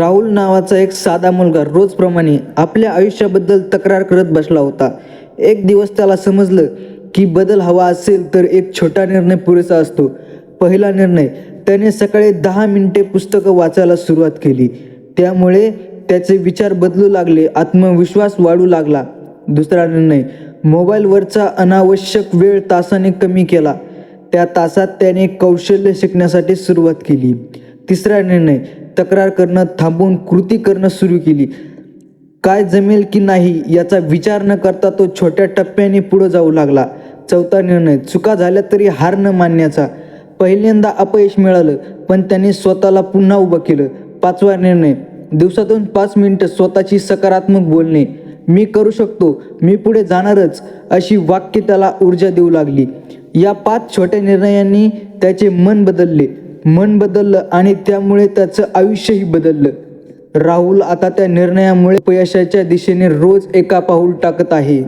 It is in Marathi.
राहुल नावाचा एक साधा मुलगा रोजप्रमाणे आपल्या आयुष्याबद्दल तक्रार करत बसला होता. एक दिवस त्याला समजलं की बदल हवा असेल तर एक छोटा निर्णय पुरेसा असतो. पहिला निर्णय त्याने सकाळी दहा मिनिटे पुस्तकं वाचायला सुरुवात केली. त्यामुळे त्याचे विचार बदलू लागले आत्मविश्वास वाढू लागला. दुसरा निर्णय मोबाईलवरचा अनावश्यक वेळ तासाने कमी केला. त्या तासात त्याने कौशल्य शिकण्यासाठी सुरुवात केली. तिसरा निर्णय तक्रार करणं थांबवून कृती करणं सुरू केली. काय जमेल की नाही याचा विचार न करता तो छोट्या टप्प्याने पुढं जाऊ लागला. चौथा निर्णय चुका झाल्या तरी हार न मानण्याचा. पहिल्यांदा अपयश मिळालं पण त्यांनी स्वतःला पुन्हा उभं केलं. पाचवा निर्णय दिवसातून पाच मिनटं स्वतःची सकारात्मक बोलणे. मी करू शकतो मी पुढे जाणारच अशी वाक्य त्याला ऊर्जा देऊ लागली. या पाच छोट्या निर्णयांनी त्याचे मन बदलले. मन बदललं आणि त्यामुळे त्याचं आयुष्यही बदललं. राहुल आता त्या निर्णयामुळे अपयशाच्या दिशेने रोज एका पाऊल टाकत आहे.